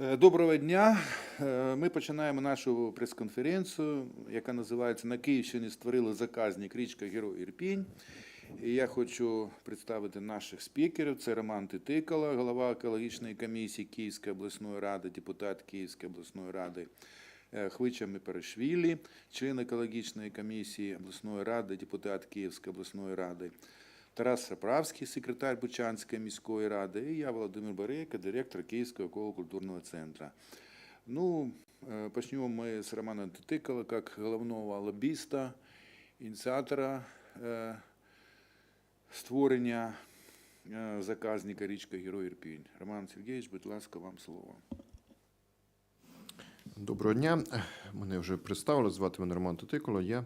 Е, Доброго дня. Е, Ми починаємо нашу прес-конференцію, яка називається На Київщині створили заказник річка Герой Ірпінь. І я хочу представити наших спікерів. Це Роман Титикала, голова екологічної комісії Київської обласної ради, депутат Київської обласної ради. Е, Хвича Міперешвілі, член екологічної комісії обласної ради, депутат Київської обласної ради. Тарас Саправський, секретар Бучанської міської ради, і я, Володимир Барейко, директор Київського еколого-культурного центру. Ну, э, почнем мы с Романа Тытыкала, как головного лоббиста, ініціатора э, створення э, заказника річка Герой Ірпінь. Роман Сергійович, будь ласка, вам слово. Доброго дня. Мене вже представили. Звати мене Роман Тотиколо. Я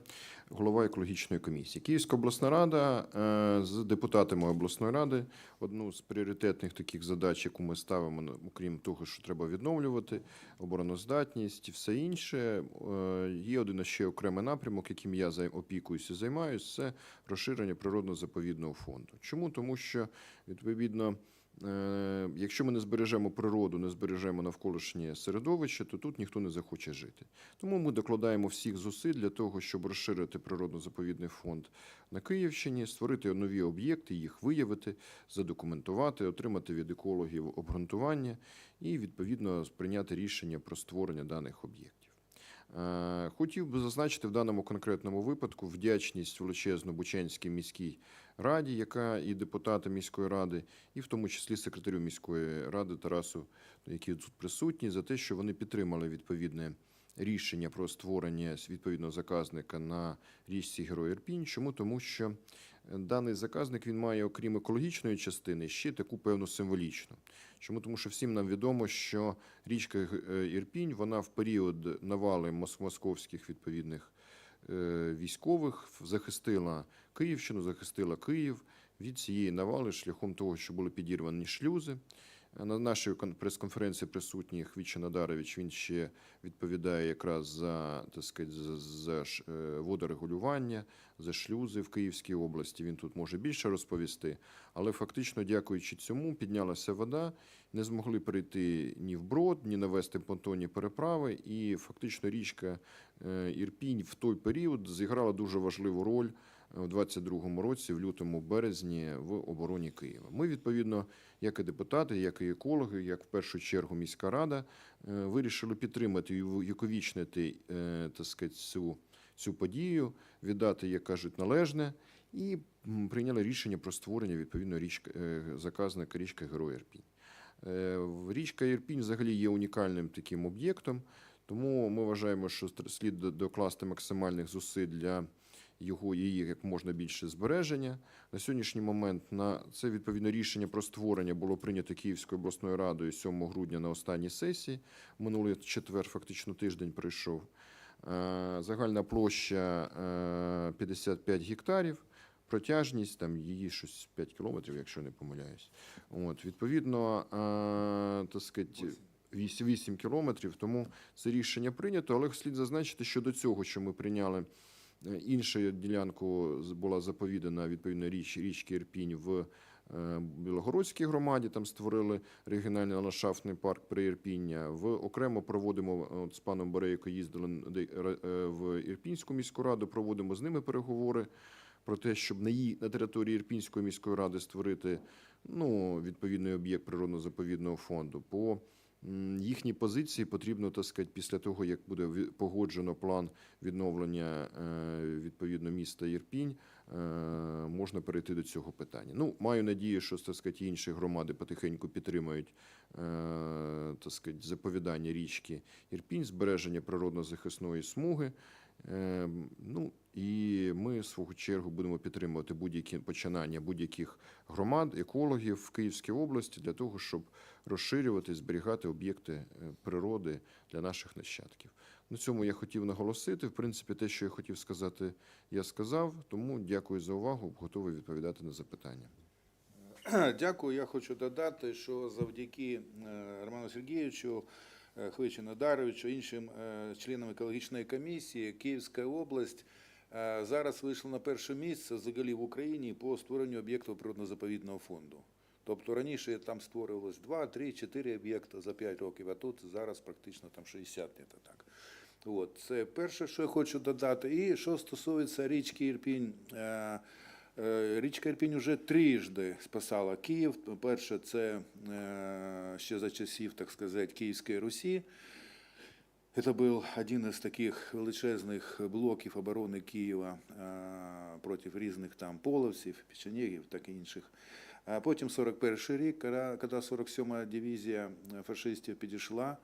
голова екологічної комісії. Київська обласна рада е, з депутатами обласної ради. Одну з пріоритетних таких задач, яку ми ставимо, ну, окрім того, що треба відновлювати обороноздатність, і все інше. е, Є один ще окремий напрямок, яким я опікуюся, займаюся. Це розширення природно-заповідного фонду. Чому? Тому що відповідно. Е, Якщо ми не збережемо природу, не збережемо навколишнє середовище, то тут ніхто не захоче жити. Тому ми докладаємо всіх зусиль для того, щоб розширити природно-заповідний фонд на Київщині, створити нові об'єкти, їх виявити, задокументувати, отримати від екологів обґрунтування і відповідно прийняти рішення про створення даних об'єктів. Е, Хотів би зазначити в даному конкретному випадку вдячність величезну Бучанській міській раді, яка і депутати міської ради, і в тому числі секретарю міської ради Тарасу, які тут присутні, за те, що вони підтримали відповідне рішення про створення відповідного заказника на річці Герой Ірпінь. Чому? Тому що даний заказник він має, окрім екологічної частини, ще таку певну символічну. Чому? Тому що всім нам відомо, що річка е, Ірпінь, вона в період навали мос- московських відповідних військових захистила Київщину, захистила Київ від цієї навали шляхом того, що були підірвані шлюзи. На нашій кон- прес-конференції присутній Хвіча Надарович, він ще відповідає якраз за, так сказати, за, за е, водорегулювання, за шлюзи в Київській області. Він тут може більше розповісти. Але фактично, дякуючи цьому, піднялася вода, не змогли перейти ні вброд, ні навести понтонні переправи. І фактично річка е, Ірпінь в той період зіграла дуже важливу роль у 22-му році, в лютому березні, в обороні Києва. Ми, відповідно, як і депутати, як і екологи, як в першу чергу міська рада, е, вирішили підтримати і увіковічнити е, так сказати, цю, цю подію, віддати, як кажуть, належне, і прийняли рішення про створення відповідно річка, е, заказника річка Герой Ірпінь. Річка Ірпінь взагалі є унікальним таким об'єктом, тому ми вважаємо, що слід докласти максимальних зусиль для його її як можна більше збереження. На сьогоднішній момент на це відповідно рішення про створення було прийнято Київською обласною радою 7 грудня на останній сесії. Минулий четвер, фактично тиждень пройшов. Е, Загальна площа е, 55 гектарів. Протяжність там її щось 5 кілометрів, якщо не помиляюсь. От, відповідно, е, так сказати, 8, 8 кілометрів. Тому це рішення прийнято. Але слід зазначити, що до цього, що ми прийняли е, іншу ділянку, була заповідана відповідно річ, річки Ірпінь в е, Білогородській громаді. Там створили регіональний ландшафтний парк Приірпіння. В окремо проводимо от з паном Борейко їздили е, в Ірпінську міську раду. Проводимо з ними переговори про те, щоб на її на території Ірпінської міської ради створити ну, відповідний об'єкт природно-заповідного фонду. По м, їхній позиції потрібно, так сказати, після того, як буде погоджено план відновлення е, відповідно міста Ірпінь, е, можна перейти до цього питання. Ну, маю надію, що так сказати, інші громади потихеньку підтримають е, так сказати, заповідання річки Ірпінь, збереження природно-захисної смуги. Ну і ми в свою чергу будемо підтримувати будь-які починання будь-яких громад, екологів в Київській області для того, щоб розширювати, зберігати об'єкти е, природи для наших нащадків. На цьому я хотів наголосити. В принципі, те, що я хотів сказати, я сказав. Тому дякую за увагу. Готовий відповідати на запитання. Дякую. Я хочу додати, що завдяки е, Роману Сергійовичу, е, Хвичу Надаровичу, іншим е, членам екологічної комісії, Київська область е, зараз вийшла на перше місце взагалі в Україні по створенню об'єктів природно-заповідного фонду. Тобто раніше там створювалось 2, 3, 4 об'єкти за 5 років, а тут зараз практично там 60 десь так. От, це перше, що я хочу додати. І що стосується річки Ірпінь, е, е, річка Ірпінь вже трижди спасала Київ. Перше, це е, ще за часів, так сказати, Київської Русі. Это был один из таких величезних блоків оборони Києва проти різних там половців, печенегів, так і інших. Потім 41 рік, коли, коли 47-ма дивізія фашистів підійшла,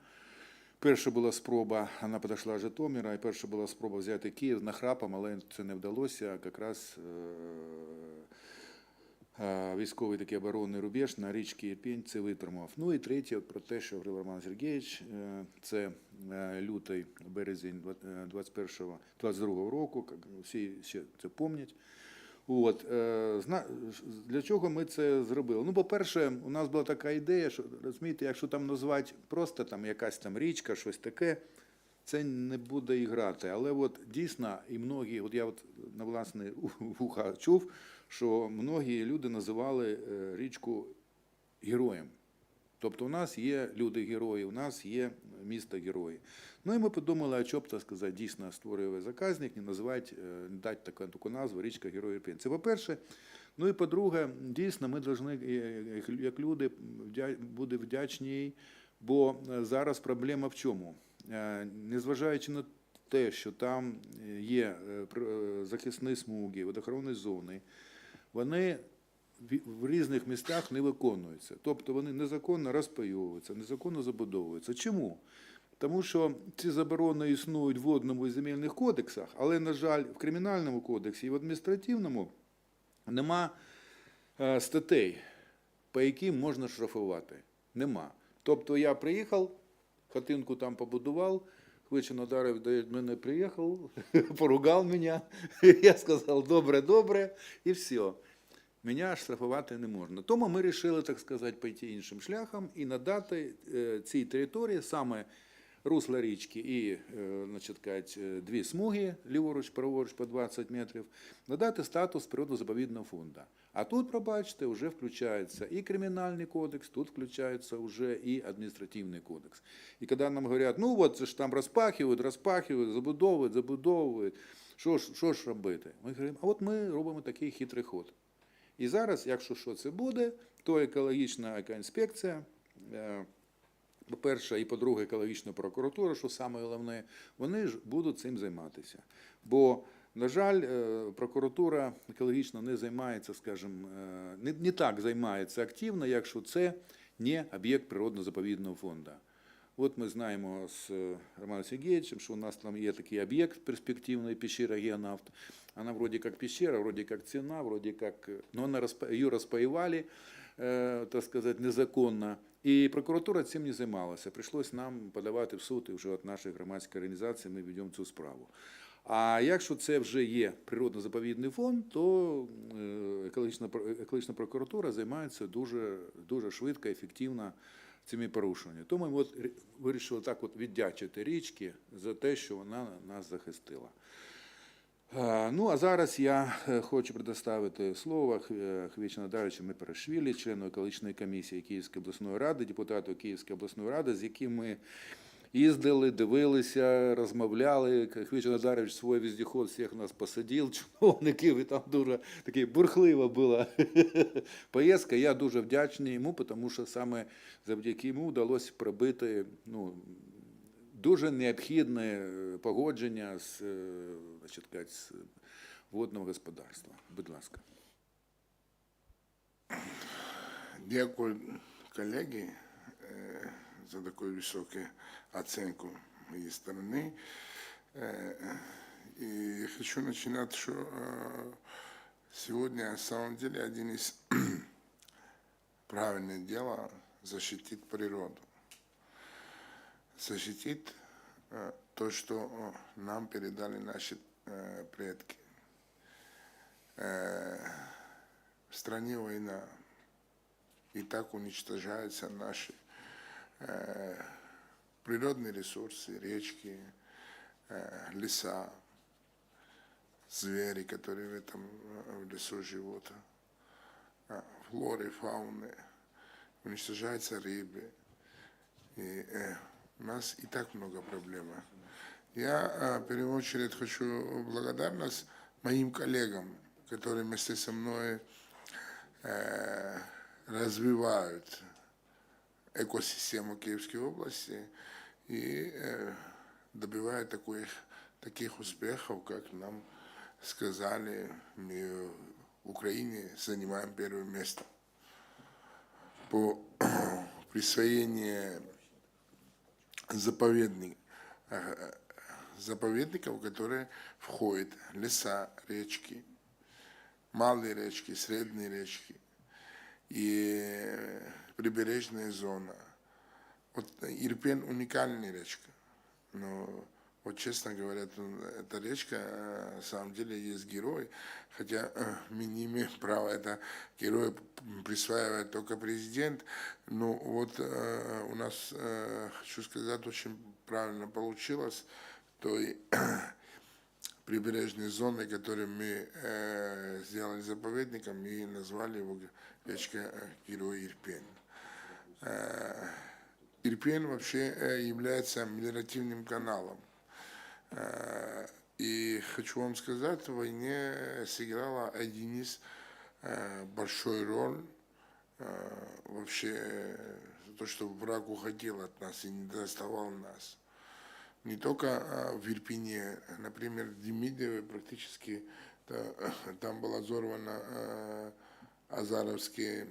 перша була спроба, вона підійшла Житомира, і перша була спроба взяти Київ нахрапом, але це не вдалося. Якраз е, е, військовий такий оборонний рубеж на річці Ірпінь це витримав. Ну і третє, про те, що говорив Роман Сергійович, е, це е, лютий, березень 21-го, 22-го року, всі ще це пам'ятають. От, е, для чого ми це зробили? Ну, по-перше, у нас була така ідея, що розумієте, якщо там назвати просто там якась там річка, щось таке, це не буде і грати. Але от дійсно, і многі, от я от на власне вуха чув, що многі люди називали е, річку героєм. Тобто у нас є люди-герої, у нас є місто герої. Ну і ми подумали, а що б так сказати, дійсно створює заказник, не називати, е, не дати таку, таку назву річка Герой Ірпінь. Це по-перше. Ну і по-друге, дійсно, ми повинні, е, як люди, бути вдячні бо е, зараз проблема в чому? Е, Незважаючи на те, що там є е, е, захисні смуги, водохоронні зони, вони в- різних містах не виконуються. Тобто вони незаконно розпайовуються, незаконно забудовуються. Чому? Тому що ці заборони існують в водному і земельних кодексах, але, на жаль, в кримінальному кодексі і в адміністративному нема е, статей, по яким можна штрафувати. Нема. Тобто я приїхав, хатинку там побудував, Хвичин ударив до мене приїхав, поругав мене. Я сказав добре, добре, і все. Мене штрафувати не можна. Тому ми вирішили, так сказати, пойти іншим шляхом і надати е, цій території саме русло річки і е, значить, е, дві смуги, ліворуч, праворуч по 20 метрів, надати статус природно-заповідного фонду. А тут, пробачте, вже включається і кримінальний кодекс, тут включається вже і адміністративний кодекс. І коли нам говорять, ну от це ж там розпахують, розпахують, забудовують, забудовують, що ж, що ж робити? Ми говоримо, а от ми робимо такий хитрий ход. І зараз, якщо що це буде, то екологічна екоінспекція, е, по-перше, і по-друге, екологічна прокуратура, що саме головне, вони ж будуть цим займатися. Бо, на жаль, е, прокуратура екологічно не займається, скажімо, е, не, не так займається активно, якщо це не об'єкт природно-заповідного фонду. От ми знаємо з Романом Сергеевичем, що у нас там є такий об'єкт перспективний пещера Геонавт. Она вроде как пещера, вроде как цена, вроде как... э, Но она ее распаевали, э, так сказать, незаконно. І прокуратура цим не займалася. Прийшлось нам подавати в суд, і вже від нашої громадської організації ми ведемо цю справу. А якщо це вже є природно-заповідний фонд, то е, екологічна, екологічна прокуратура займається дуже, дуже швидко, ефективно цими порушеннями. Тому ми от вирішили так от віддячити річки за те, що вона нас захистила. Е, Ну, а зараз я е, хочу предоставити слово Хв- Хвічна Даричу Мепарашвілі, члену екологічної комісії Київської обласної ради, депутату Київської обласної ради, з яким ми їздили, дивилися, розмовляли. Хвічна Дарич свій віздіход всіх нас посадив, чиновників, і там дуже такий бурхлива була поїздка. Я дуже вдячний йому, тому що саме завдяки йому вдалося пробити ну, дуже необхідне погодження з, значить, з водного господарства. Будь ласка. Дякую, колеги, за таку високу оценку моей стороны. Э, И хочу начинать, что сегодня на самом деле один из правильных дел защитить природу. Защитить э, то, что э, нам передали наши э, предки. В стране война, и так уничтожаются наши природные ресурсы, речки, леса, звери, которые в этом в лесу живут, флоры, фауны. уничтожаются рыбы. И у нас и так много проблем. Я э, в первую очередь хочу благодарность моим коллегам, которые вместе со мной э, развивают экосистему Киевской области и э, добивают таких, таких успехов, как нам сказали, мы в Украине занимаем первое место по присвоению заповедник, э, заповедников, которые входят леса, речки, малые речки, средние речки и прибережная зона. Вот Ирпен уникальная речка, но вот честно говоря, эта речка, э, на самом деле, есть герой, хотя э, мы не имеем права это героя присваивать только президент, но вот э, у нас, э, хочу сказать, очень правильно получилось, той прибережной зоны, которую мы э, сделали заповедником, и назвали его речка э, Герой Ирпень. Э, Ирпень вообще является мелиоративным каналом. Э, И хочу вам сказать, в войне сыграла один из э, большой роль э, вообще э, то, что враг уходил от нас и не доставал нас. Не только э, в Ирпене, например, в Демидове практически та- там была взорвана э, Азаровские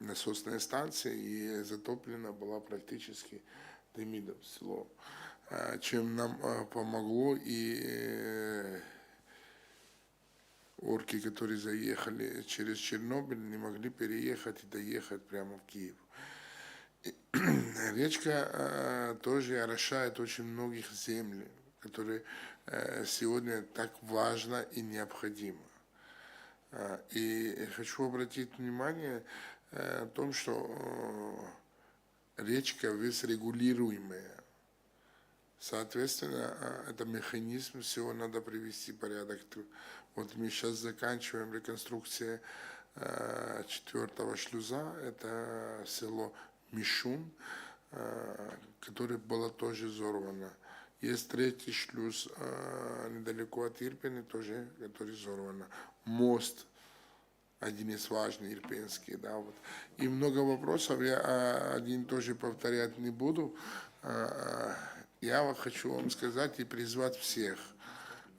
насосная станция и затоплена была практически Демидов село, Э, Чем нам э, помогло и э, орки, которые заехали через Чернобыль, не могли переехать и доехать прямо в Киев. Речка э, тоже орошает очень многих земель, которые э, сегодня так важно и необходимо. И хочу обратить внимание э, о том, что речка весь регулируемая. Соответственно, э, это механизм, всего надо привести в порядок. Вот мы сейчас заканчиваем реконструкцию э, четвертого шлюза, это село Мишун, э, которое было тоже взорвано. Есть третий шлюз недалеко от Ирпени, тоже, который взорвано. Мост, один из важных, ирпенский, да, вот. И много вопросов, я а, один тоже повторять не буду. Я вот хочу вам сказать и призвать всех.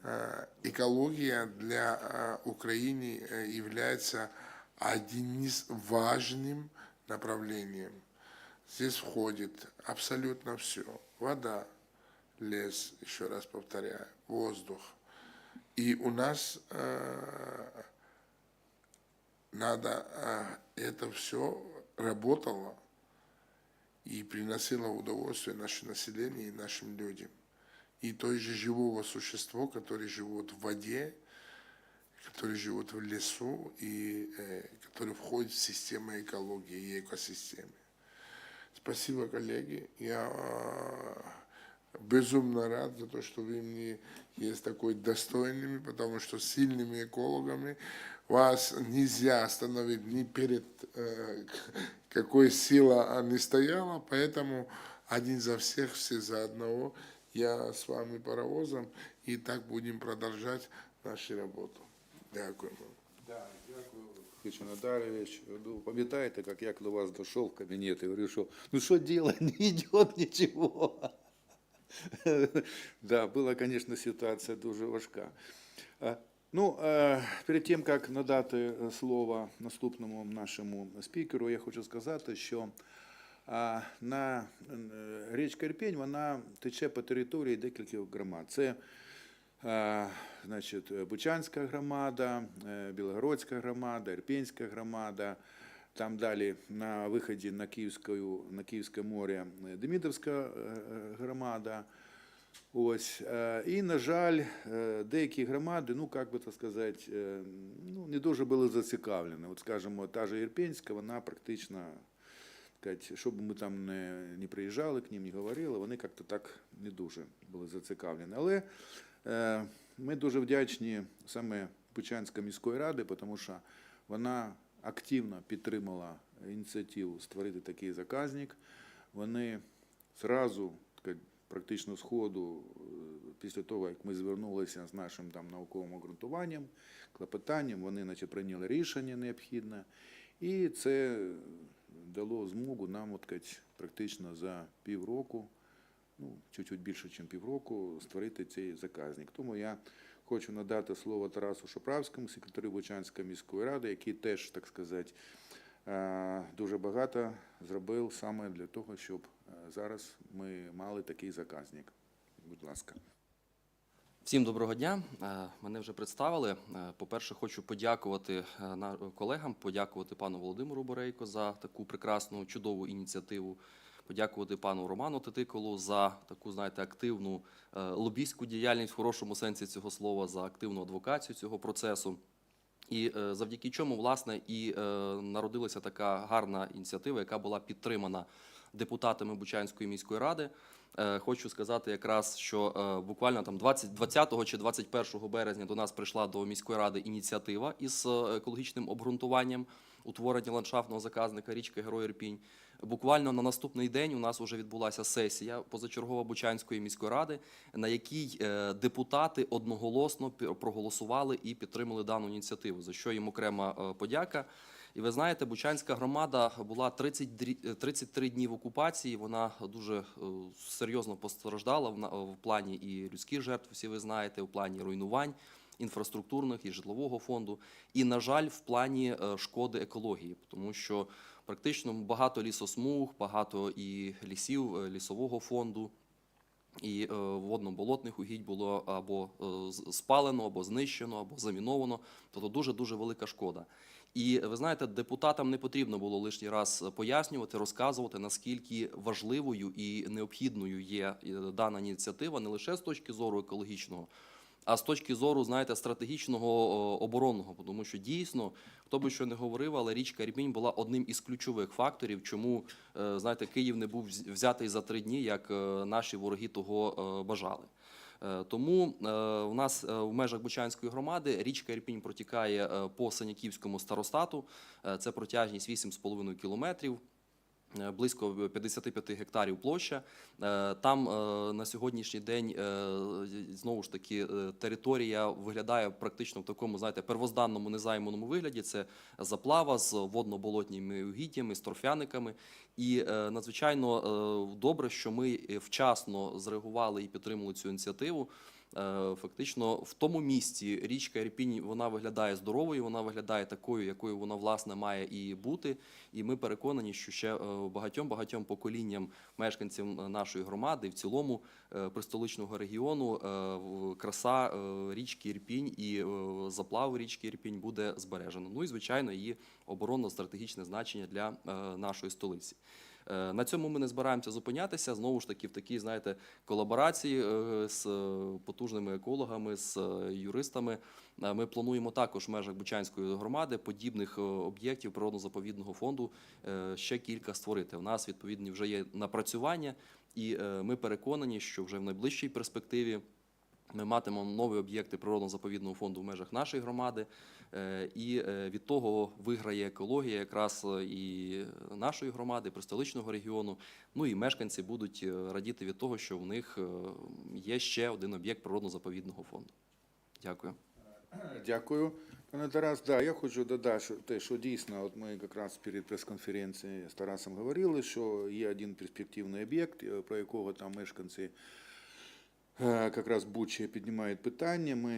А, Экология для а, Украины э, является одним из важным направлением. Здесь входит абсолютно все. Вода, лес, еще раз повторяю, воздух. И у нас э, надо а, это все работало и приносило удовольствие нашему населению и нашим людям. И той же живого существо, которые живут в воде, которые живут в лесу и э, которые входят в систему экологии и экосистемы. Спасибо, коллеги. Я э, безумно рад за то, что вы мне есть такой достойными, потому что сильными экологами вас нельзя остановить ни перед э, какой сила не стояла, поэтому один за всех, все за одного. Я с вами паровозом, и так будем продолжать нашу работу. Дякую. Да, дякую, Хичу Надарович. Ну, пам'ятаєте, як я до вас дійшов в кабінет і говорю, що ну що делать, не йде нічого. Да, була, конечно, ситуація дуже важка. Ну, перед тим, як надати е, слово наступному нашому спікеру, я хочу сказати, що на е, річка Ірпінь, вона тече по території декількох громад. Це значить, Бучанська громада, е, Білогородська громада, Ірпінська громада. Там далі на виході на Київське, на Київське море е, Демідовська е, е, громада. Ось. І, на жаль, деякі громади, ну, як би так сказати, ну, не дуже були зацікавлені. От, скажімо, та же Ірпінська, вона практично, щоб ми там не, не приїжджали к ним, не говорили, вони як-то так не дуже були зацікавлені. Але Ми дуже вдячні саме Бучанської міської ради, тому що вона активно підтримала ініціативу створити такий заказник. Вони зразу, практично з ходу, е, після того, як ми звернулися з нашим там науковим обґрунтуванням, клопотанням, вони значить, прийняли рішення необхідне. І це дало змогу нам от, кать, практично за півроку, ну, чуть-чуть більше, ніж півроку, створити цей заказник. Тому я хочу надати слово Тарасу Шоправському, секретарю Бучанської міської ради, який теж, так сказати, е, дуже багато зробив саме для того, щоб е, зараз ми мали такий заказник. Будь ласка. Всім доброго дня. Е, Мене вже представили. По-перше, хочу подякувати колегам, подякувати пану Володимиру Борейко за таку прекрасну, чудову ініціативу. Подякувати пану Роману Титиколу за таку, знаєте, активну е, лобійську діяльність в хорошому сенсі цього слова, за активну адвокацію цього процесу. І е, завдяки чому, власне, і е, народилася така гарна ініціатива, яка була підтримана депутатами Бучанської міської ради. Хочу сказати якраз, що буквально там 20, 20 чи 21 березня до нас прийшла до міської ради ініціатива із екологічним обґрунтуванням утворення ландшафтного заказника річки Герой Ірпінь. Буквально на наступний день у нас вже відбулася сесія позачергова Бучанської міської ради, на якій е, депутати одноголосно проголосували і підтримали дану ініціативу, за що їм окрема е, подяка. І ви знаєте, Бучанська громада була 30, дрі- е, 33 дні в окупації. Вона дуже е, серйозно постраждала в, плані і людських жертв, всі ви знаєте, в плані руйнувань інфраструктурних і житлового фонду. І, на жаль, в плані шкоди екології, тому що практично багато лісосмуг, багато і лісів е, лісового фонду. І е, водно-болотних угідь було або е, спалено, або знищено, або заміновано. Тобто дуже дуже велика шкода. І ви знаєте, депутатам не потрібно було лишній раз пояснювати, розказувати, наскільки важливою і необхідною є дана ініціатива не лише з точки зору екологічного, а з точки зору, знаєте, стратегічного оборонного, тому що дійсно, хто би що не говорив, але річка Ірпінь була одним із ключових факторів, чому е, знаєте, Київ не був взятий за три дні, як е, наші вороги того е, бажали. Тому у нас в межах Бучанської громади річка Ірпінь протікає по Саняківському старостату. Це протяжність 8,5 кілометрів. Е, Близько 55 гектарів площа. Е, Там е, на сьогоднішній день знову ж таки територія виглядає практично в такому, знаєте, первозданному незайманому вигляді. Це заплава з водно-болотніми угіддями, з торфяниками. І надзвичайно добре, що ми вчасно зреагували і підтримали цю ініціативу. Е, Фактично, в тому місці річка Ірпінь вона виглядає здоровою, вона виглядає такою, якою вона власне має і бути. І ми переконані, що ще багатьом багатьом поколінням мешканців е, нашої громади, в цілому е, пристоличного регіону, е, краса е, річки Ірпінь і е, заплав річки Ірпінь буде збережено. Ну і звичайно, її оборонно-стратегічне значення для е, нашої столиці. Е, На цьому ми не збираємося зупинятися. Знову ж таки, в такій, знаєте, колаборації е, з потужними екологами, з юристами. Е, Ми плануємо також в межах Бучанської громади подібних об'єктів природно-заповідного фонду ще кілька створити. У нас відповідні вже є напрацювання, і ми переконані, що вже в найближчій перспективі. Ми матимемо нові об'єкти природно-заповідного фонду в межах нашої громади, Е, і е, від того виграє екологія якраз е, і нашої громади, пристоличного регіону. Ну і мешканці будуть радіти від того, що в них є ще один об'єкт природно-заповідного фонду. Дякую. Дякую. Пане Тарас, да, я хочу додати те, що дійсно, от ми якраз перед прес-конференцією з Тарасом говорили, що є один перспективний об'єкт, про якого там мешканці якраз Бучі піднімають питання. Ми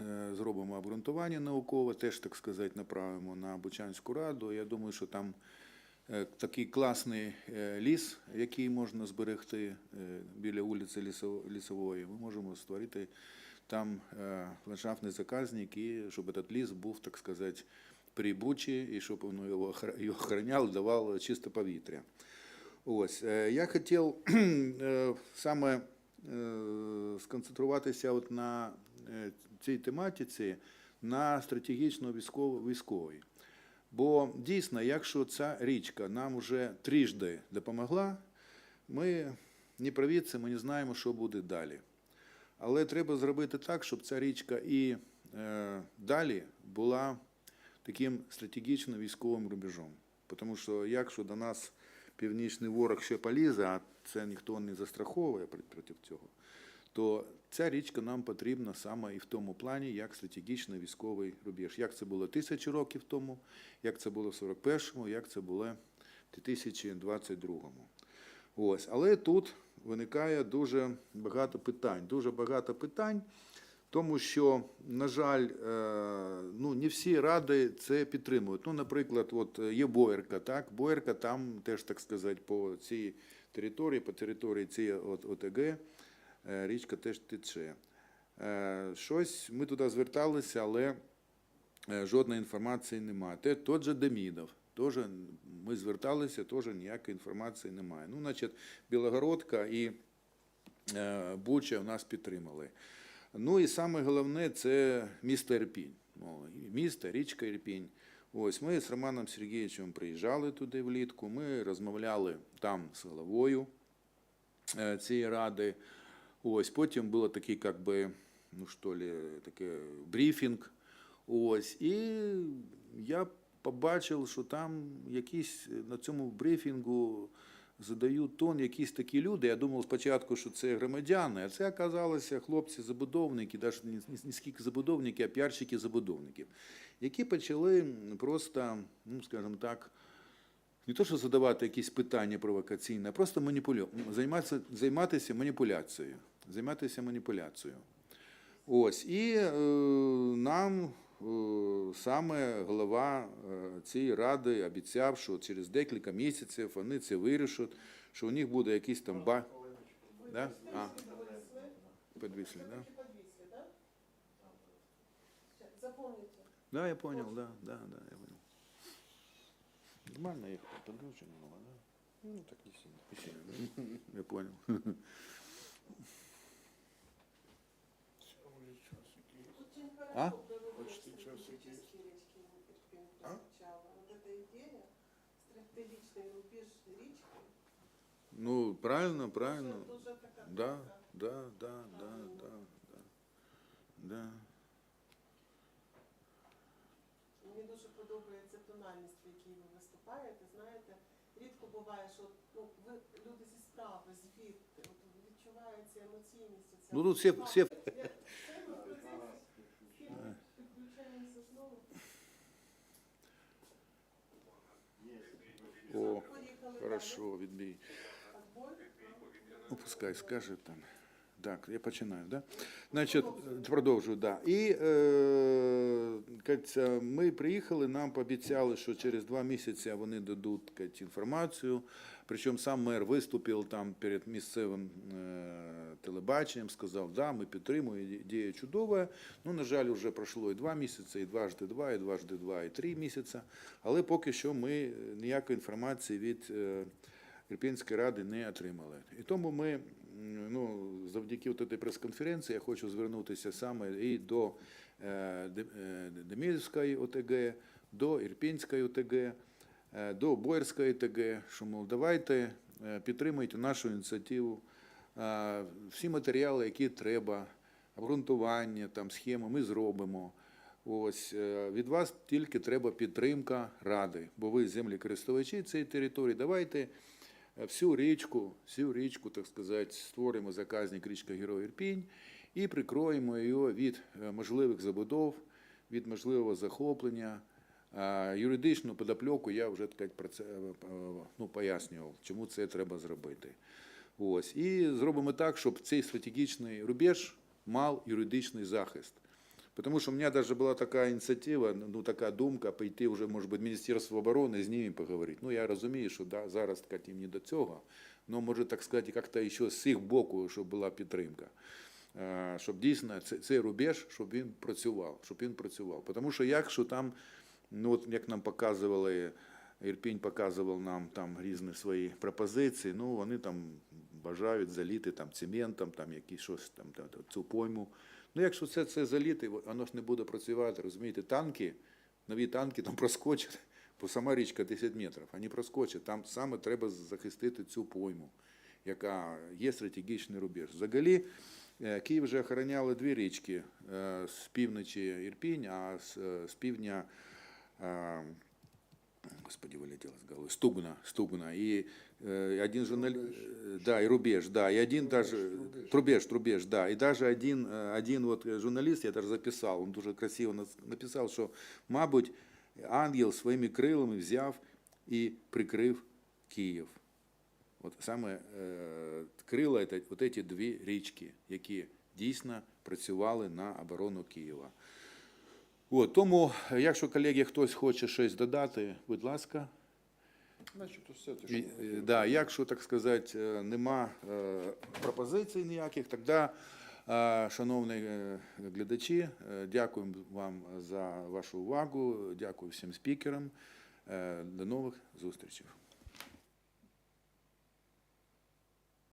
е, зробимо обґрунтування наукове, теж, так сказати, направимо на Бучанську раду. Я думаю, що там е, такий класний е, ліс, який можна зберегти е, біля вулиці Лісової. Ми можемо створити там е, ландшафтний заказник, і щоб этот ліс був, так сказати, при Бучі, і щоб він його охороняв, давав чисте повітря. Ось, е, я хотів е, саме е, сконцентруватися от на е, цій тематиці на стратегічно військовій. Бо дійсно, якщо ця річка нам вже трижди допомогла, ми не провідці, ми не знаємо, що буде далі. Але треба зробити так, щоб ця річка і е, далі була таким стратегічно військовим рубежом. Тому що якщо до нас північний ворог ще полізе, а це ніхто не застраховує проти цього, то ця річка нам потрібна саме і в тому плані, як стратегічний військовий рубіж. Як це було тисячі років тому, як це було в 41-му, як це було в 2022-му. Ось. Але тут виникає дуже багато питань. Дуже багато питань, тому що, на жаль, е, ну, не всі ради це підтримують. Ну, наприклад, от є Боярка, так? Боярка там теж, так сказати, по цій території, по території цієї ОТГ е, річка теж тече. Е, Щось ми туди зверталися, але е, жодної інформації немає. Тот же Демідов, теж ми зверталися, теж ніякої інформації немає. Ну, значить, Білогородка і Буча в нас підтримали. Ну і саме головне це місто Ірпінь. Місто, річка Ірпінь. Ось ми з Романом Сергійовичем приїжджали туди влітку. Ми розмовляли там з головою е, цієї ради. Ось потім було такий, як би, ну що ли, таке брифінг. Ось, і я побачив, що там якісь на цьому брифінгу задають тон якісь такі люди. Я думав спочатку, що це громадяни, а це оказалося хлопці-забудовники, навіть не скільки забудовники, а піарщики забудовників, які почали просто, ну скажімо так, не то, що задавати якісь питання провокаційні, а просто маніпулю... займатися, займатися маніпуляцією. Займатися маніпуляцією. Ось, і е, нам е, саме голова е, цієї ради обіцяв, що через декілька місяців вони це вирішать, що у них буде якийсь там ба... Да? А, подвисли, да? Запомните. Да, я понял, да, да, да, я понял. Нормально их подручно было, да? Ну, так не сильно. Не сильно, да? Я понял. Очень А? Почти час А? прозвучало. Вот эта идея, стратегичный рубеж речки, Ну, правильно, правильно. Да, да, да, да, да, да. Да. Подобається тональність, в якій ви виступаєте. Знаєте, рідко буває, що ну, ви люди зі справи, звідти, от відчувається емоційність. оця. Ну, тут всі, всі підключаємося знову. О, Поїхали хорошо, відбій. Отбой. Ну, пускай скаже там. Так, я починаю, да? Значить, продовжую, да. І е, ми приїхали, нам пообіцяли, що через два місяці вони дадуть кажуть, інформацію. Причому сам мер виступив там перед місцевим е, телебаченням, сказав, да, ми підтримуємо, ідея чудова. Ну, на жаль, вже пройшло і два місяці, і дважди два, і дважди два, і три місяці. Але поки що ми ніякої інформації від е, Ірпінської ради не отримали. І тому ми, ну, завдяки от цій прес-конференції, я хочу звернутися саме і до е, е, Демидівської ОТГ, до Ірпінської ОТГ, е, до Боярської ОТГ, що, мов, давайте е, підтримуйте нашу ініціативу. Всі матеріали, які треба, обґрунтування, там, схеми, ми зробимо. Ось від вас тільки треба підтримка ради, бо ви землекористувачі цієї території. Давайте всю річку, всю річку, так сказати, створимо заказник річка Герой Ірпінь і прикроємо її від е, можливих забудов, від можливого захоплення. Юридичну подопльоку я вже так про це е, е, ну, пояснював, чому це треба зробити. Ось. І зробимо так, щоб цей стратегічний рубеж мав юридичний захист. Потому что у меня даже была такая инициатива, ну така думка пойти вже, може бути, Міністерство оборони з ними поговорити. Ну я розумію, що да, зараз так, їм не до цього, але може так сказати, як-то ще з їх боку, щоб була підтримка. Щоб дійсно цей, рубеж, щоб він працював, щоб він працював. Тому що якщо там, ну от як нам показували, Ірпінь показував нам там різні свої пропозиції, ну вони там бажають заліти там цементом, там якісь щось там цю пойму. Ну, якщо це, це заліти, воно ж не буде працювати, розумієте, танки, нові танки там проскочать, бо сама річка 10 метрів, вони проскочать. Там саме треба захистити цю пойму, яка є стратегічний рубеж. Взагалі, е, Київ вже охороняли дві річки е, з півночі Ірпінь, а з, е, півдня господи, вылетело с головы, Стугна, Стугна, и э, один журналист, да, и Рубеж, да, и один даже, Трубеж, Трубеж, да, и даже один, э, один вот э, журналист, я даже записал, он дуже красиво нас- написав, що, мабуть, ангел своїми крилами взяв і прикрив Київ. От саме е, крила це от ці дві річки, які дійсно працювали на оборону Києва. От, тому, якщо колеги хтось хоче щось додати, будь ласка. Начебто все те, І, е, Да, якщо, так сказати, е, нема е, пропозицій ніяких, тоді, е, шановні е, глядачі, е, дякуємо вам за вашу увагу, дякую всім спікерам. Е, До нових зустрічей.